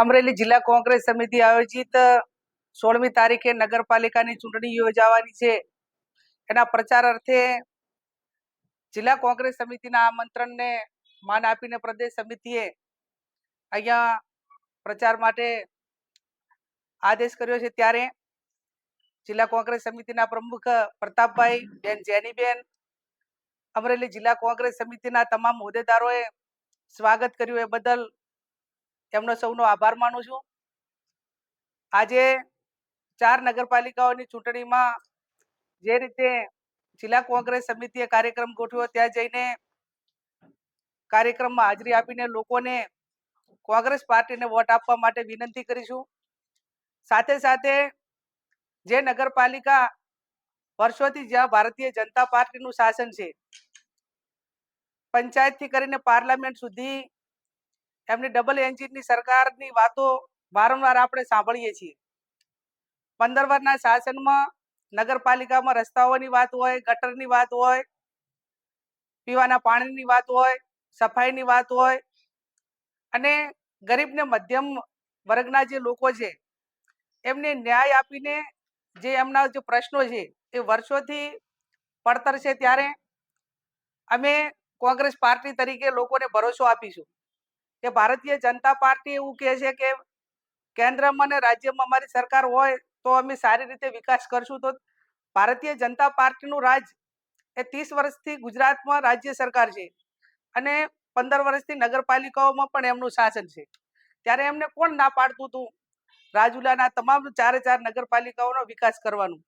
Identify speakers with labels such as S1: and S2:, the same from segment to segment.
S1: અમરેલી જિલ્લા કોંગ્રેસ સમિતિ આયોજિત સોળમી તારીખે નગરપાલિકાની ચૂંટણી યોજાવાની છે. એના પ્રચાર અર્થે જિલ્લા કોંગ્રેસ સમિતિના આમંત્રણને માન આપીને પ્રદેશ સમિતિએ અહીંયા પ્રચાર માટે આદેશ કર્યો છે. ત્યારે જિલ્લા કોંગ્રેસ સમિતિના પ્રમુખ પ્રતાપભાઈ બેન જેનીબેન, અમરેલી જિલ્લા કોંગ્રેસ સમિતિના તમામ હોદ્દેદારોએ સ્વાગત કર્યું. એ બદલ એમનો સૌનો આભાર માનું છું. આજે ચાર નગરપાલિકાઓની ચૂંટણીમાં જે રીતે જિલ્લા કોંગ્રેસ સમિતિએ કાર્યક્રમ ગોઠવ્યો, ત્યાં જઈને કાર્યક્રમમાં હાજરી આપીને લોકોને કોંગ્રેસ પાર્ટીને વોટ આપવા માટે વિનંતી કરીશું સાથે સાથે જે નગરપાલિકા વર્ષોથી જ્યાં ભારતીય જનતા પાર્ટીનું શાસન છે, પંચાયતથી કરીને પાર્લામેન્ટ સુધી એમની ડબલ એન્જિનની સરકારની વાતો વારંવાર આપણે સાંભળીએ છીએ. પંદર વર્ષના શાસનમાં નગરપાલિકામાં રસ્તાઓની વાત હોય, ગટરની વાત હોય, પીવાના પાણીની વાત હોય, સફાઈની વાત હોય અને ગરીબને મધ્યમ વર્ગના જે લોકો છે, એમને ન્યાય આપીને જે એમના જે પ્રશ્નો છે એ વર્ષોથી પડતર છે ત્યારે અમે કોંગ્રેસ પાર્ટી તરીકે લોકોને ભરોસો આપીશું. કે ભારતીય જનતા પાર્ટી એવું કહે છે કે કેન્દ્રમાં અને રાજ્યમાં અમારી સરકાર હોય તો અમે સારી રીતે વિકાસ કરશું. તો ભારતીય જનતા પાર્ટીનું રાજ એ ત્રીસ વર્ષથી ગુજરાતમાં રાજ્ય સરકાર છે અને પંદર વર્ષથી નગરપાલિકાઓમાં પણ એમનું શાસન છે. ત્યારે એમને કોણ ના પાડતું હતું? રાજુલાના તમામ ચારે ચાર નગરપાલિકાઓનો વિકાસ કરવાનું.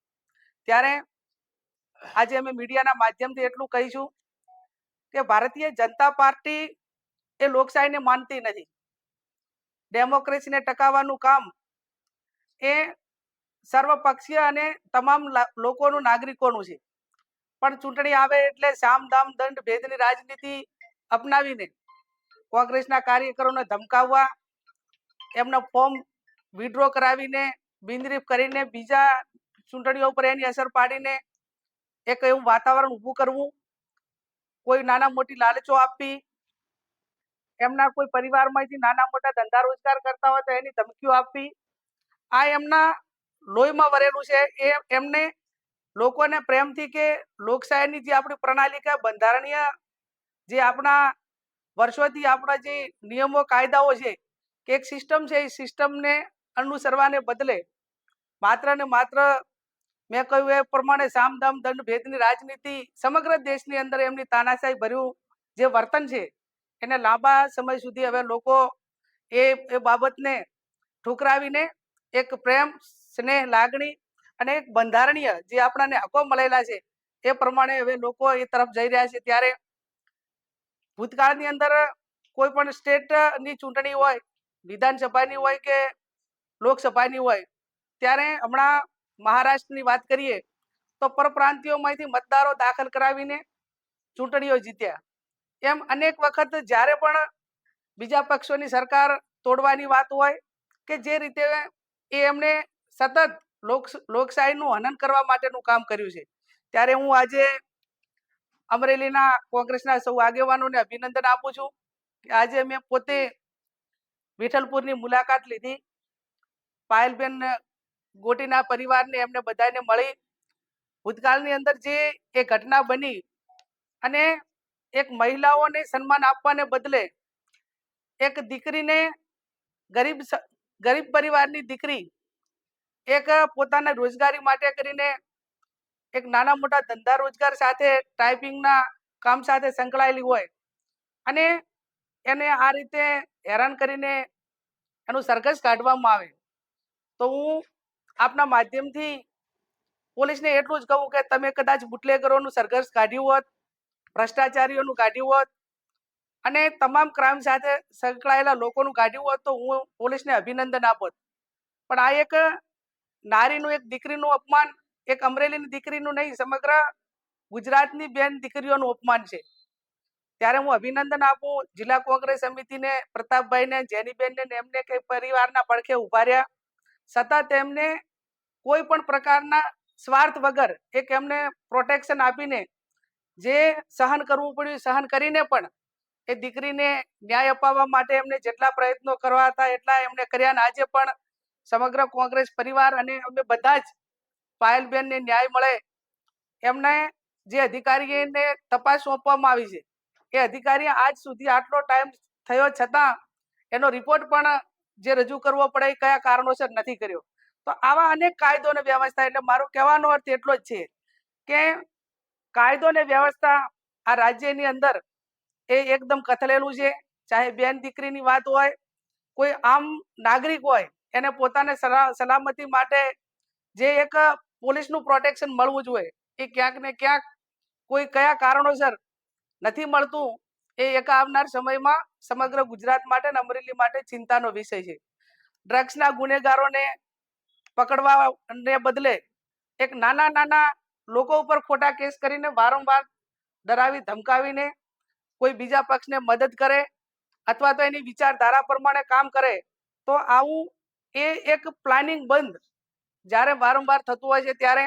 S1: ત્યારે આજે અમે મીડિયાના માધ્યમથી એટલું કહીશું કે ભારતીય જનતા પાર્ટી એ લોકશાહીને માનતી નથી. ડેમોક્રેસીને ટકાવવાનું કામ એ સર્વપક્ષીય અને તમામ લોકોનું નાગરિકોનું છે. પણ ચૂંટણી આવે એટલે સામ, દામ, દંડ, ભેદની રાજનીતિ અપનાવીને કોંગ્રેસના કાર્યકરોને ધમકાવવા, એમના ફોર્મ વિડ્રો કરાવીને, બિનરીફ કરીને બીજા ચૂંટણીઓ ઉપર એની અસર પાડીને એક એવું વાતાવરણ ઊભું કરવું, કોઈ નાના મોટી લાલચો આપવી એમના કોઈ પરિવારમાંથી નાના મોટા ધંધા રોજગાર કરતા હોય તો એની ધમકીઓ આપવી. આ એમના લોહીમાં વરેલું છે. એ એમને લોકોને પ્રેમથી કે લોકશાહીની જે આપણી પ્રણાલિકા, બંધારણીય જે આપણા વર્ષોથી આપણા જે નિયમો, કાયદાઓ છે, કે એક સિસ્ટમ છે, એ સિસ્ટમને અનુસરવાને બદલે માત્ર ને માત્ર મેં કહ્યું એ પ્રમાણે સામધામ, દંડ, ભેદની રાજનીતિ સમગ્ર દેશની અંદર એમની તાનાશાહી ભર્યું જે વર્તન છે એને લાંબા સમય સુધી હવે લોકો એ એ બાબતને ઠુકરાવીને એક પ્રેમ, સ્નેહ, લાગણી અને એક બંધારણીય જે આપણાને હકો મળેલા છે, એ પ્રમાણે હવે લોકો એ તરફ જઈ રહ્યા છે. ત્યારે ભૂતકાળની અંદર કોઈ પણ સ્ટેટની ચૂંટણી હોય, વિધાનસભાની હોય કે લોકસભાની હોય, ત્યારે હમણાં મહારાષ્ટ્રની વાત કરીએ તો પરપ્રાંતિયોમાંથી મતદારો દાખલ કરાવીને ચૂંટણીઓ જીત્યા. એમ અનેક વખત જ્યારે પણ બીજા પક્ષોની સરકાર તોડવાની વાત હોય કે જે રીતે એ એમણે સતત લોક લોકશાહીનું હનન કરવા માટેનું કામ કર્યું છે. ત્યારે હું આજે અમરેલીના કોંગ્રેસના સૌ આગેવાનોને અભિનંદન આપું છું કે આજે મેં પોતે વિઠ્ઠલપુરની મુલાકાત લીધી. પાયલબેન ગોટીના પરિવારને એમને બધાને મળી. ભૂતકાળની અંદર જે એ ઘટના બની અને એક મહિલાઓને સન્માન આપવાને બદલે એક દીકરીને ગરીબ ગરીબ પરિવારની દીકરી એક પોતાના રોજગારી માટે કરીને એક નાના મોટા ધંધા રોજગાર સાથે ટાઈપિંગના કામ સાથે સંકળાયેલી હોય અને એને આ રીતે હેરાન કરીને એનું સરઘસ કાઢવામાં આવે. તો હું આપના માધ્યમથી પોલીસને એટલું જ કહું કે તમે કદાચ બુટલેગરોનું સરઘસ કાઢ્યું હોત ભ્રષ્ટાચારીઓનું કાઢ્યું હોત અને તમામ ક્રાઇમ સાથે સંકળાયેલા લોકોનું કાઢ્યું હોત તો હું પોલીસને અભિનંદન આપત પણ આ એક નારીનું એક દીકરીનું અપમાન, એક અમરેલીની દીકરીનું નહીં, સમગ્ર ગુજરાતની બેન દીકરીઓનું અપમાન છે. ત્યારે હું અભિનંદન આપું જિલ્લા કોંગ્રેસ સમિતિને, પ્રતાપભાઈને, જેનીબેનને એમને કે પરિવારના પડખે ઊભા રહ્યા. સતત એમને કોઈ પણ પ્રકારના સ્વાર્થ વગર એક એમને પ્રોટેક્શન આપીને જે સહન કરવું પડ્યું, સહન કરીને પણ એ દીકરીને ન્યાય અપાવવા માટે એમને જેટલા પ્રયત્નો કરવા હતા, એટલા એમને કર્યા અને આજે પણ સમગ્ર કોંગ્રેસ પરિવાર અને અમે બધા જ પાયલબેનને ન્યાય મળે. એમને જે અધિકારીને તપાસ સોંપવામાં આવી છે, એ અધિકારી આજ સુધી આટલો ટાઈમ થયો છતાં એનો રિપોર્ટ પણ જે રજૂ કરવો પડે એ કયા કારણોસર નથી કર્યો. તો આવા અનેક કાયદો અને વ્યવસ્થા, એટલે મારો કહેવાનો અર્થ એટલો જ છે કે કાયદો ને વ્યવસ્થા આ રાજ્યની અંદર એ એકદમ કથલેલું છે. ચાહે બેન દીકરીની વાત હોય, કોઈ આમ નાગરિક હોય, એને પોતાને સલા- સલામતી માટે જે એક પોલીસનું પ્રોટેક્શન મળવું જોઈએ, એ ક્યાંક ને ક્યાંક કોઈ કયા કારણોસર નથી મળતું, એ એક આવનાર સમયમાં સમગ્ર ગુજરાત માટે અને અમરેલી માટે ચિંતાનો વિષય છે. ડ્રગ્સના ગુનેગારોને પકડવાને બદલે એક નાના નાના લોકો ઉપર ખોટા કેસ કરીને વારંવાર ડરાવી, ધમકાવીને કોઈ બીજા પક્ષને મદદ કરે અથવા તો એની વિચારધારા પ્રમાણે કામ કરે, તો આવું એ એક પ્લાનિંગ બંધ જ્યારે વારંવાર થતું હોય છે ત્યારે